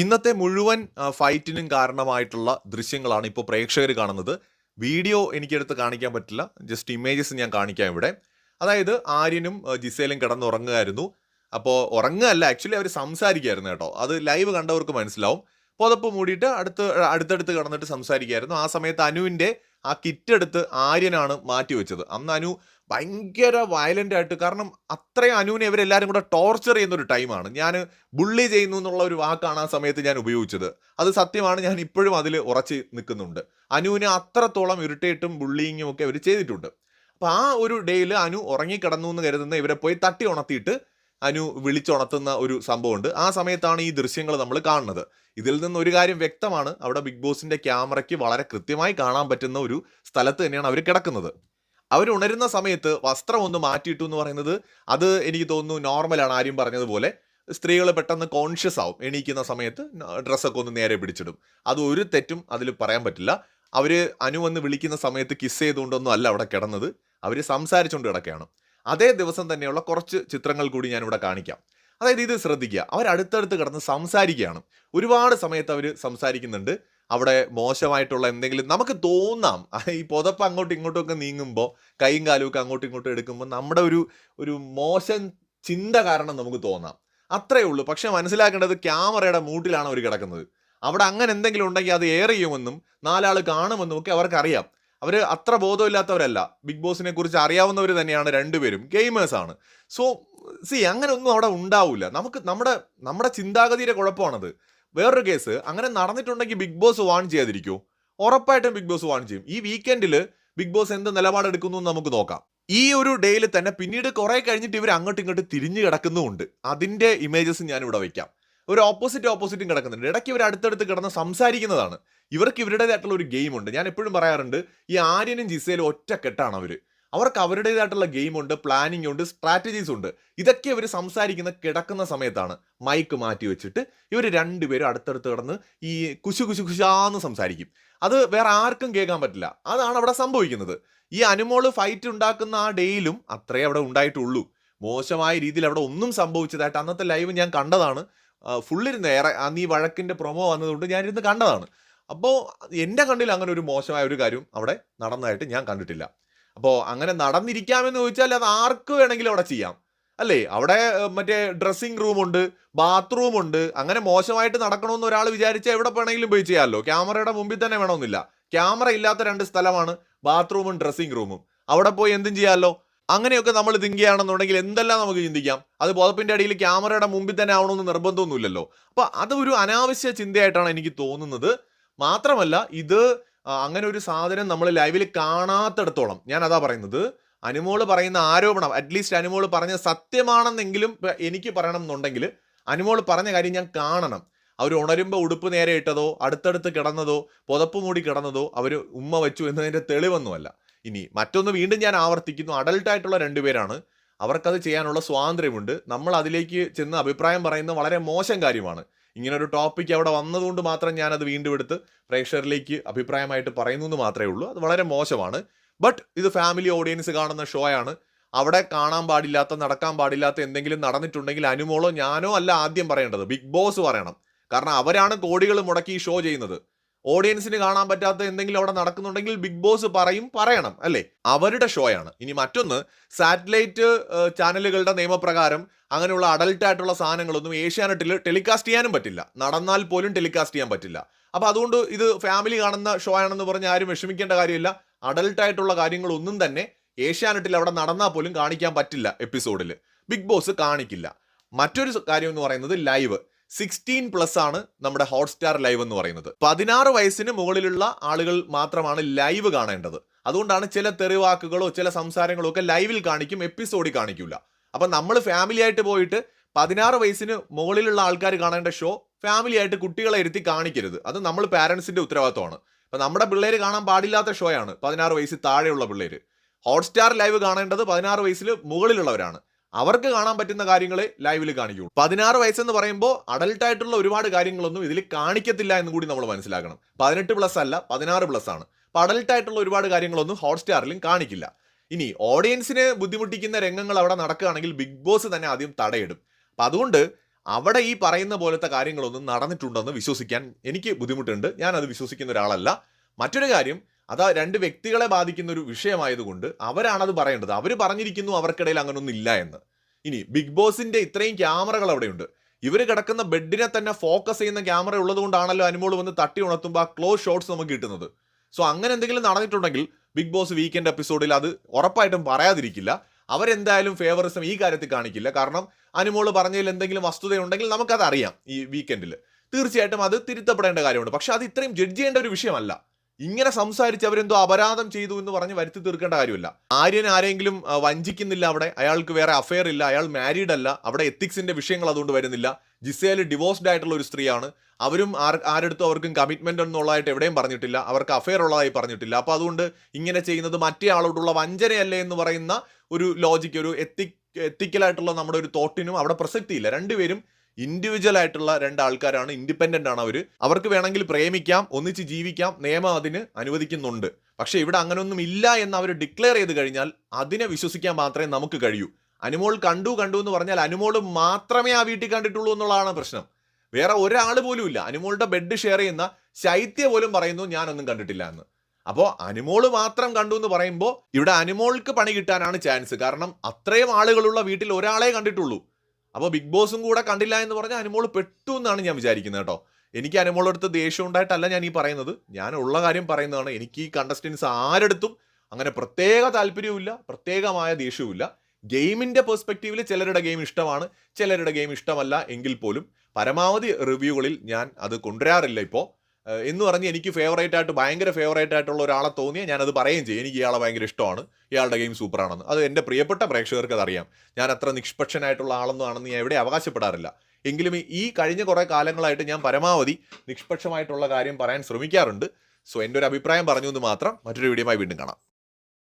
ഇന്നത്തെ മുഴുവൻ ഫൈറ്റിനും കാരണമായിട്ടുള്ള ദൃശ്യങ്ങളാണ് ഇപ്പോൾ പ്രേക്ഷകർ കാണുന്നത്. വീഡിയോ എനിക്കെടുത്ത് കാണിക്കാൻ പറ്റില്ല. ജസ്റ്റ് ഇമേജസ് ഞാൻ കാണിക്കാം ഇവിടെ. അതായത് ആര്യനും ജിസേലും കിടന്നുറങ്ങുമായിരുന്നു അപ്പോൾ ഉറങ്ങുകയല്ല ആക്ച്വലി അവർ സംസാരിക്കുമായിരുന്നു കേട്ടോ. അത് ലൈവ് കണ്ടവർക്ക് മനസ്സിലാവും. പുതപ്പ് മൂടിയിട്ട് അടുത്ത് അടുത്തടുത്ത് കിടന്നിട്ട് സംസാരിക്കുമായിരുന്നു ആ സമയത്ത് അനുവിന്റെ ആ കിറ്റ് എടുത്ത് ആര്യനാണ് മാറ്റി വെച്ചത് അന്ന് അനു ഭയങ്കര വയലന്റ് ആയിട്ട് കാരണം അത്രയും അനുവിനെ ഇവരെല്ലാവരും കൂടെ ടോർച്ചർ ചെയ്യുന്ന ഒരു ടൈമാണ് ഞാൻ ബുള്ളി ചെയ്യുന്നു എന്നുള്ള ഒരു വാക്കാണ് ആ സമയത്ത് ഞാൻ ഉപയോഗിച്ചത്. അത് സത്യമാണ്. ഞാൻ ഇപ്പോഴും അതിൽ ഉറച്ച് നിൽക്കുന്നുണ്ട്. അനുവിനെ അത്രത്തോളം ഇറിറ്റേറ്റും ബുള്ളിങ്ങും ഒക്കെ അവർ ചെയ്തിട്ടുണ്ട്. അപ്പോൾ ആ ഒരു ഡേയിൽ അനു ഉറങ്ങിക്കിടന്നു എന്ന് കരുതുന്ന ഇവരെ പോയി തട്ടി ഉണർത്തിയിട്ട് അനു വിളിച്ചുണർത്തുന്ന ഒരു സംഭവമുണ്ട്. ആ സമയത്താണ് ഈ ദൃശ്യങ്ങൾ നമ്മൾ കാണുന്നത്. ഇതിൽ നിന്ന് ഒരു കാര്യം വ്യക്തമാണ്. അവിടെ ബിഗ് ബോസിന്റെ ക്യാമറയ്ക്ക് വളരെ കൃത്യമായി കാണാൻ പറ്റുന്ന ഒരു സ്ഥലത്ത് തന്നെയാണ് അവർ കിടക്കുന്നത്. അവർ ഉണരുന്ന സമയത്ത് വസ്ത്രം ഒന്ന് മാറ്റിയിട്ടു എന്ന് പറയുന്നത് അത് എനിക്ക് തോന്നുന്നു നോർമലാണ് ആരും പറഞ്ഞതുപോലെ. സ്ത്രീകൾ പെട്ടെന്ന് കോൺഷ്യസ് ആവും. എണീക്കുന്ന സമയത്ത് ഡ്രസ്സൊക്കെ ഒന്ന് നേരെ പിടിച്ചിടും. അത് ഒരു തെറ്റും അതിൽ പറയാൻ പറ്റില്ല. അവർ അനു വന്ന് വിളിക്കുന്ന സമയത്ത് കിസ് ചെയ്തുകൊണ്ടൊന്നും അല്ല അവിടെ കിടന്നത്. അവർ സംസാരിച്ചുകൊണ്ട് കിടക്കുകയാണ്. അതേ ദിവസം തന്നെയുള്ള കുറച്ച് ചിത്രങ്ങൾ കൂടി ഞാനിവിടെ കാണിക്കാം. അതായത് ഇത് ശ്രദ്ധിക്കുക. അവർ അടുത്തടുത്ത് കിടന്ന് സംസാരിക്കുകയാണ്. ഒരുപാട് സമയത്ത് അവർ സംസാരിക്കുന്നുണ്ട്. അവിടെ മോശമായിട്ടുള്ള എന്തെങ്കിലും നമുക്ക് തോന്നാം. ഈ പുതപ്പ് അങ്ങോട്ടും ഇങ്ങോട്ടും ഒക്കെ നീങ്ങുമ്പോൾ കൈയും കാലും ഒക്കെ അങ്ങോട്ടും ഇങ്ങോട്ടും എടുക്കുമ്പോൾ നമ്മുടെ ഒരു ഒരു മോശം ചിന്ത കാരണം നമുക്ക് തോന്നാം. അത്രയേ ഉള്ളൂ. പക്ഷെ മനസ്സിലാക്കേണ്ടത് ക്യാമറയുടെ മൂട്ടിലാണ് അവർ കിടക്കുന്നത്. അവിടെ അങ്ങനെ എന്തെങ്കിലും ഉണ്ടെങ്കിൽ അത് എയർ ചെയ്യുമെന്നും നാലാൾ കാണുമെന്നും ഒക്കെ അവർക്കറിയാം. അവർ അത്ര ബോധമില്ലാത്തവരല്ല. ബിഗ് ബോസിനെ കുറിച്ച് അറിയാവുന്നവർ തന്നെയാണ് രണ്ടുപേരും. ഗെയിമേഴ്സാണ് സോ സി അങ്ങനെ ഒന്നും അവിടെ ഉണ്ടാവില്ല നമുക്ക് നമ്മുടെ നമ്മുടെ ചിന്താഗതിയുടെ കുഴപ്പമാണത്. വേറൊരു കേസ് അങ്ങനെ നടന്നിട്ടുണ്ടെങ്കിൽ ബിഗ് ബോസ് വാൺ ചെയ്യാതിരിക്കൂ. ഉറപ്പായിട്ടും ബിഗ് ബോസ് വാൺ ചെയ്യും. ഈ വീക്കെൻഡിൽ ബിഗ് ബോസ് എന്ത് നിലപാടെടുക്കുന്നു എന്ന് നമുക്ക് നോക്കാം. ഈ ഒരു ഡേയിൽ തന്നെ പിന്നീട് കുറെ കഴിഞ്ഞിട്ട് ഇവർ അങ്ങോട്ടും ഇങ്ങോട്ട് തിരിഞ്ഞു കിടക്കുന്നുമുണ്ട്. അതിന്റെ ഇമേജസ് ഞാൻ ഇവിടെ വയ്ക്കാം. ഒരു ഓപ്പോസിറ്റ് ഓപ്പോസിറ്റും കിടക്കുന്നുണ്ട്. ഇടയ്ക്ക് ഇവർ അടുത്തടുത്ത് കിടന്ന് സംസാരിക്കുന്നതാണ്. ഇവർക്ക് ഇവരുടേതായിട്ടുള്ള ഒരു ഗെയിമുണ്ട് ഞാൻ എപ്പോഴും പറയാറുണ്ട് ഈ ആര്യനും ജിസയിലും ഒറ്റക്കെട്ടാണ് അവർ അവർക്ക് അവരുടേതായിട്ടുള്ള ഗെയിമുണ്ട് പ്ലാനിങ് ഉണ്ട് സ്ട്രാറ്റജീസ് ഉണ്ട്. ഇതൊക്കെ ഇവർ സംസാരിക്കുന്ന കിടക്കുന്ന സമയത്താണ് മൈക്ക് മാറ്റി വെച്ചിട്ട് ഇവർ രണ്ടുപേരും അടുത്തടുത്ത് കിടന്ന് ഈ കുശു കുശു കുശാന്ന് സംസാരിക്കും. അത് വേറെ ആർക്കും കേൾക്കാൻ പറ്റില്ല. അതാണ് അവിടെ സംഭവിക്കുന്നത്. ഈ അനുമോൾ ഫൈറ്റ് ഉണ്ടാക്കുന്ന ആ ഡേയിലും അത്രേ അവിടെ ഉണ്ടായിട്ടുള്ളൂ. മോശമായ രീതിയിൽ അവിടെ ഒന്നും സംഭവിച്ചതായിട്ട് അന്നത്തെ ലൈവ് ഞാൻ കണ്ടതാണ്. ഫുള്ളിരുന്ന് ഏറെ അന്ന് ഈ വഴക്കിന്റെ പ്രൊമോ വന്നതുകൊണ്ട് ഞാനിരുന്ന് കണ്ടതാണ്. അപ്പോൾ എന്റെ കണ്ണിൽ അങ്ങനെ ഒരു മോശമായ ഒരു കാര്യം അവിടെ നടന്നതായിട്ട് ഞാൻ കണ്ടിട്ടില്ല. അപ്പോൾ അങ്ങനെ നടന്നിരിക്കാമെന്ന് ചോദിച്ചാൽ അത് ആർക്ക് വേണമെങ്കിലും അവിടെ ചെയ്യാം. അല്ലേ? അവിടെ മറ്റേ ഡ്രസ്സിംഗ് റൂമുണ്ട് ബാത്റൂം ഉണ്ട് അങ്ങനെ മോശമായിട്ട് നടക്കണമെന്ന് ഒരാൾ വിചാരിച്ചാൽ എവിടെ വേണമെങ്കിലും പോയി ചെയ്യാമല്ലോ. ക്യാമറയുടെ മുമ്പിൽ തന്നെ വേണമെന്നില്ല. ക്യാമറ ഇല്ലാത്ത രണ്ട് സ്ഥലമാണ് ബാത്റൂമും ഡ്രസ്സിംഗ് റൂമും അവിടെ പോയി എന്തും ചെയ്യാമല്ലോ. അങ്ങനെയൊക്കെ നമ്മൾ തിങ്ക് ചെയ്യുകയാണെന്നുണ്ടെങ്കിൽ എന്തെല്ലാം നമുക്ക് ചിന്തിക്കാം? അത് ബോധപ്പിന്റെ അടിയിൽ ക്യാമറയുടെ മുമ്പിൽ തന്നെ ആവണമെന്ന് നിർബന്ധമൊന്നുമില്ലല്ലോ. അപ്പോൾ അത് ഒരു അനാവശ്യ ചിന്തയായിട്ടാണ് എനിക്ക് തോന്നുന്നത്. മാത്രമല്ല ഇത് അങ്ങനെ ഒരു സാധനം നമ്മൾ ലൈവിൽ കാണാത്തിടത്തോളം ഞാൻ അതാ പറയുന്നത് അനുമോൾ പറയുന്ന ആരോപണം അറ്റ്ലീസ്റ്റ് അനുമോൾ പറഞ്ഞ സത്യമാണെന്നെങ്കിലും എനിക്ക് പറയണം എന്നുണ്ടെങ്കിൽ അനുമോൾ പറഞ്ഞ കാര്യം ഞാൻ കാണണം. അവർ ഉണരുമ്പോൾ ഉടുപ്പ് നേരെ ഇട്ടതോ അടുത്തടുത്ത് കിടന്നതോ പുതപ്പ് മൂടി കിടന്നതോ അവർ ഉമ്മ വെച്ചു എന്നതിന്റെ തെളിവൊന്നുമല്ല. ഇനി മറ്റൊന്ന് വീണ്ടും ഞാൻ ആവർത്തിക്കുന്നു. അഡൾട്ട് ആയിട്ടുള്ള രണ്ടുപേരാണ് അവർക്കത് ചെയ്യാനുള്ള സ്വാതന്ത്ര്യമുണ്ട്. നമ്മൾ അതിലേക്ക് ചെന്ന് അഭിപ്രായം പറയുന്നത് വളരെ മോശം കാര്യമാണ്. ഇങ്ങനെ ഒരു ടോപ്പിക് അവിടെ വന്നതുകൊണ്ട് മാത്രം ഞാനത് വീണ്ടും എടുത്ത് പ്രേക്ഷകരിലേക്ക് അഭിപ്രായമായിട്ട് പറയുന്നു എന്ന് മാത്രമേ ഉള്ളൂ. അത് വളരെ മോശമാണ്. ബട്ട് ഇത് ഫാമിലി ഓഡിയൻസ് കാണുന്ന ഷോ ആണ്. അവിടെ കാണാൻ പാടില്ലാത്ത നടക്കാൻ പാടില്ലാത്ത എന്തെങ്കിലും നടന്നിട്ടുണ്ടെങ്കിൽ അനുമോളോ ഞാനോ അല്ല ആദ്യം പറയേണ്ടത്. ബിഗ് ബോസ് പറയണം. കാരണം അവരാണ് കോടികൾ മുടക്കി ഈ ഷോ ചെയ്യുന്നത്. ഓഡിയൻസിന് കാണാൻ പറ്റാത്ത എന്തെങ്കിലും അവിടെ നടക്കുന്നുണ്ടെങ്കിൽ ബിഗ് ബോസ് പറയും പറയണം അല്ലേ? അവരുടെ ഷോയാണ് ഇനി മറ്റൊന്ന് സാറ്റലൈറ്റ് ചാനലുകളുടെ നിയമപ്രകാരം അങ്ങനെയുള്ള അഡൽട്ട് ആയിട്ടുള്ള സാധനങ്ങളൊന്നും ഏഷ്യാനെറ്റിൽ ടെലികാസ്റ്റ് ചെയ്യാനും പറ്റില്ല. നടന്നാൽ പോലും ടെലികാസ്റ്റ് ചെയ്യാൻ പറ്റില്ല. അപ്പോൾ അതുകൊണ്ട് ഇത് ഫാമിലി കാണുന്ന ഷോ ആണെന്ന് പറഞ്ഞ് ആരും വിഷമിക്കേണ്ട കാര്യമില്ല. അഡൽട്ട് ആയിട്ടുള്ള കാര്യങ്ങളൊന്നും തന്നെ ഏഷ്യാനെറ്റിൽ അവിടെ നടന്നാൽ പോലും കാണിക്കാൻ പറ്റില്ല എപ്പിസോഡിൽ ബിഗ് ബോസ് കാണിക്കില്ല. മറ്റൊരു കാര്യം എന്ന് പറയുന്നത് ലൈവ് സിക്സ്റ്റീൻ പ്ലസ് ആണ് നമ്മുടെ ഹോട്ട്സ്റ്റാർ ലൈവ് എന്ന് പറയുന്നത്. പതിനാറ് വയസ്സിന് മുകളിലുള്ള ആളുകൾ മാത്രമാണ് ലൈവ് കാണേണ്ടത്. അതുകൊണ്ടാണ് ചില തെറിവാക്കുകളോ ചില സംസാരങ്ങളോ ഒക്കെ ലൈവിൽ കാണിക്കും എപ്പിസോഡിൽ കാണിക്കില്ല അപ്പൊ നമ്മൾ ഫാമിലി ആയിട്ട് പോയിട്ട് പതിനാറ് വയസ്സിന് മുകളിലുള്ള ആൾക്കാർ കാണേണ്ട ഷോ ഫാമിലി ആയിട്ട് കുട്ടികളെ ഇരുത്തി കാണിക്കരുത്. അത് നമ്മൾ പാരന്റ്സിന്റെ ഉത്തരവാദിത്തമാണ് അപ്പൊ നമ്മുടെ പിള്ളേര് കാണാൻ പാടില്ലാത്ത ഷോയാണ് പതിനാറ് വയസ്സിൽ താഴെയുള്ള പിള്ളേര്. ഹോട്ട്സ്റ്റാർ ലൈവ് കാണേണ്ടത് പതിനാറ് വയസ്സിൽ മുകളിലുള്ളവരാണ്. അവർക്ക് കാണാൻ പറ്റുന്ന കാര്യങ്ങളെ ലൈവിൽ കാണിക്കൂ. പതിനാറ് വയസ്സെന്ന് പറയുമ്പോൾ അഡൽട്ട് ആയിട്ടുള്ള ഒരുപാട് കാര്യങ്ങളൊന്നും ഇതിൽ കാണിക്കത്തില്ല എന്ന് കൂടി നമ്മൾ മനസ്സിലാക്കണം. പതിനെട്ട് പ്ലസ് അല്ല പതിനാറ് പ്ലസ് ആണ്. അപ്പോൾ അഡൽട്ട് ആയിട്ടുള്ള ഒരുപാട് കാര്യങ്ങളൊന്നും ഹോട്ട്സ്റ്റാറിലും കാണിക്കില്ല. ഇനി ഓഡിയൻസിനെ ബുദ്ധിമുട്ടിക്കുന്ന രംഗങ്ങൾ അവിടെ നടക്കുകയാണെങ്കിൽ ബിഗ് ബോസ് തന്നെ ആദ്യം തടയിടും. അപ്പം അതുകൊണ്ട് അവിടെ ഈ പറയുന്ന പോലത്തെ കാര്യങ്ങളൊന്നും നടന്നിട്ടുണ്ടെന്ന് വിശ്വസിക്കാൻ എനിക്ക് ബുദ്ധിമുട്ടുണ്ട്. ഞാൻ അത് വിശ്വസിക്കുന്ന ഒരാളല്ല. മറ്റൊരു കാര്യം അത് രണ്ട് വ്യക്തികളെ ബാധിക്കുന്ന ഒരു വിഷയമായതുകൊണ്ട് അവരാണത് പറയേണ്ടത്. അവർ പറഞ്ഞിരിക്കുന്നു അവർക്കിടയിൽ അങ്ങനൊന്നും ഇല്ല എന്ന്. ഇനി ബിഗ് ബോസിന്റെ ഇത്രയും ക്യാമറകൾ അവിടെയുണ്ട്. ഇവർ കിടക്കുന്ന ബെഡിനെ തന്നെ ഫോക്കസ് ചെയ്യുന്ന ക്യാമറ ഉള്ളതുകൊണ്ടാണല്ലോ അനുമോൾ വന്ന് തട്ടി ഉണർത്തുമ്പോൾ ആ ക്ലോസ് ഷോട്ട്സ് നമുക്ക് കിട്ടുന്നത്. സോ അങ്ങനെ എന്തെങ്കിലും നടന്നിട്ടുണ്ടെങ്കിൽ ബിഗ് ബോസ് വീക്കെൻഡ് എപ്പിസോഡിൽ അത് ഉറപ്പായിട്ടും പറയാതിരിക്കില്ല. അവരെന്തായാലും ഫേവറിസം ഈ കാര്യത്തിൽ കാണിക്കില്ല. കാരണം അനുമോൾ പറഞ്ഞതിൽ എന്തെങ്കിലും വസ്തുതയുണ്ടെങ്കിൽ നമുക്കത് അറിയാം ഈ വീക്കെൻഡിൽ തീർച്ചയായിട്ടും അത് തിരുത്തപ്പെടേണ്ട കാര്യമുണ്ട്. പക്ഷെ അത് ഇത്രയും ജഡ്ജ് ചെയ്യേണ്ട ഒരു വിഷയമല്ല. ഇങ്ങനെ സംസാരിച്ച് അവരെന്തോ അപരാധം ചെയ്തു എന്ന് പറഞ്ഞ് വരുത്തി തീർക്കേണ്ട കാര്യമില്ല. ആര്യൻ ആരെങ്കിലും വഞ്ചിക്കുന്നില്ല അവിടെ അയാൾക്ക് വേറെ അഫെയർ ഇല്ല അയാൾ മാരീഡ് അല്ല അവിടെ എത്തിക്സിന്റെ വിഷയങ്ങൾ അതുകൊണ്ട് വരുന്നില്ല. ജിസേൽ ഡിവോഴ്സ്ഡ് ആയിട്ടുള്ള ഒരു സ്ത്രീയാണ്. അവരും ആരെടുത്തും അവർക്കും കമ്മിറ്റ്മെന്റ് എന്നുള്ളതായിട്ട് എവിടെയും പറഞ്ഞിട്ടില്ല. അവർക്ക് അഫെയർ ഉള്ളതായി പറഞ്ഞിട്ടില്ല. അപ്പൊ അതുകൊണ്ട് ഇങ്ങനെ ചെയ്യുന്നത് മറ്റേ ആളോടുള്ള വഞ്ചനയല്ലേ എന്ന് പറയുന്ന ഒരു ലോജിക്ക് ഒരു എത്തിക് എത്തിക്കലായിട്ടുള്ള നമ്മുടെ ഒരു തോട്ടിനും അവിടെ പ്രസക്തിയില്ല. രണ്ടുപേരും ഇൻഡിവിജ്വൽ ആയിട്ടുള്ള രണ്ട് ആൾക്കാരാണ് ഇൻഡിപെൻഡന്റ് ആണ് അവർ അവർക്ക് വേണമെങ്കിൽ പ്രേമിക്കാം ഒന്നിച്ച് ജീവിക്കാം നിയമം അതിന് അനുവദിക്കുന്നുണ്ട്. പക്ഷേ ഇവിടെ അങ്ങനെയൊന്നും ഇല്ല എന്ന് അവർ ഡിക്ലെയർ ചെയ്ത് കഴിഞ്ഞാൽ അതിനെ വിശ്വസിക്കാൻ മാത്രമേ നമുക്ക് കഴിയൂ. അനുമോൾ കണ്ടു കണ്ടു എന്ന് പറഞ്ഞാൽ അനുമോൾ മാത്രമേ ആ വീട്ടിൽ കണ്ടിട്ടുള്ളൂ എന്നുള്ളതാണ് പ്രശ്നം. വേറെ ഒരാൾ പോലും ഇല്ല. അനുമോളുടെ ബെഡ് ഷെയർ ചെയ്യുന്ന ശൈത്യ പോലും പറയുന്നു ഞാനൊന്നും കണ്ടിട്ടില്ല എന്ന്. അപ്പോൾ അനുമോൾ മാത്രം കണ്ടു എന്ന് പറയുമ്പോൾ ഇവിടെ അനുമോൾക്ക് പണി കിട്ടാനാണ് ചാൻസ് കാരണം അത്രയും ആളുകളുള്ള വീട്ടിൽ ഒരാളെ കണ്ടിട്ടുള്ളൂ. അപ്പോൾ ബിഗ് ബോസും കൂടെ കണ്ടില്ല എന്ന് പറഞ്ഞാൽ അനുമോൾ പെട്ടു എന്നാണ് ഞാൻ വിചാരിക്കുന്നത് കേട്ടോ. എനിക്ക് അനുമോളടുത്ത് ദേഷ്യം ഉണ്ടായിട്ടല്ല ഞാൻ ഈ പറയുന്നത്. ഞാൻ ഉള്ള കാര്യം പറയുന്നതാണ്. എനിക്ക് ഈ കണ്ടസ്റ്റൻസ് ആരെടുത്തും അങ്ങനെ പ്രത്യേക താല്പര്യവുമില്ല പ്രത്യേകമായ ദേഷ്യവുമില്ല. ഗെയിമിന്റെ പെർസ്പെക്റ്റീവിൽ ചിലരുടെ ഗെയിം ഇഷ്ടമാണ് ചിലരുടെ ഗെയിം ഇഷ്ടമല്ല എങ്കിൽ പോലും പരമാവധി റിവ്യൂകളിൽ ഞാൻ അത് കൊണ്ടുവരാറില്ല ഇപ്പോൾ എന്ന് പറഞ്ഞ് എനിക്ക് ഫേവറേറ്റ് ആയിട്ട് ഭയങ്കര ഫേവറേറ്റ് ആയിട്ടുള്ള ഒരാളെ തോന്നിയാൽ ഞാനത് പറയുകയും ചെയ്യും. എനിക്ക് ഇയാളെ ഭയങ്കര ഇഷ്ടമാണ്. ഇയാളുടെ ഗെയിം സൂപ്പറാണെന്ന്. അത് എന്റെ പ്രിയപ്പെട്ട പ്രേക്ഷകർക്ക് അതറിയാം ഞാൻ അത്ര നിഷ്പക്ഷനായിട്ടുള്ള ആളൊന്നും ആണെന്ന് ഞാൻ എവിടെ അവകാശപ്പെടാറില്ല. എങ്കിലും ഈ- കഴിഞ്ഞ കുറേ കാലങ്ങളായിട്ട് ഞാൻ പരമാവധി നിഷ്പക്ഷമായിട്ടുള്ള കാര്യം പറയാൻ ശ്രമിക്കാറുണ്ട്. സോ എന്റെ ഒരു അഭിപ്രായം പറഞ്ഞു എന്ന് മാത്രം മറ്റൊരു വീഡിയോയുമായി വീണ്ടും കാണാം.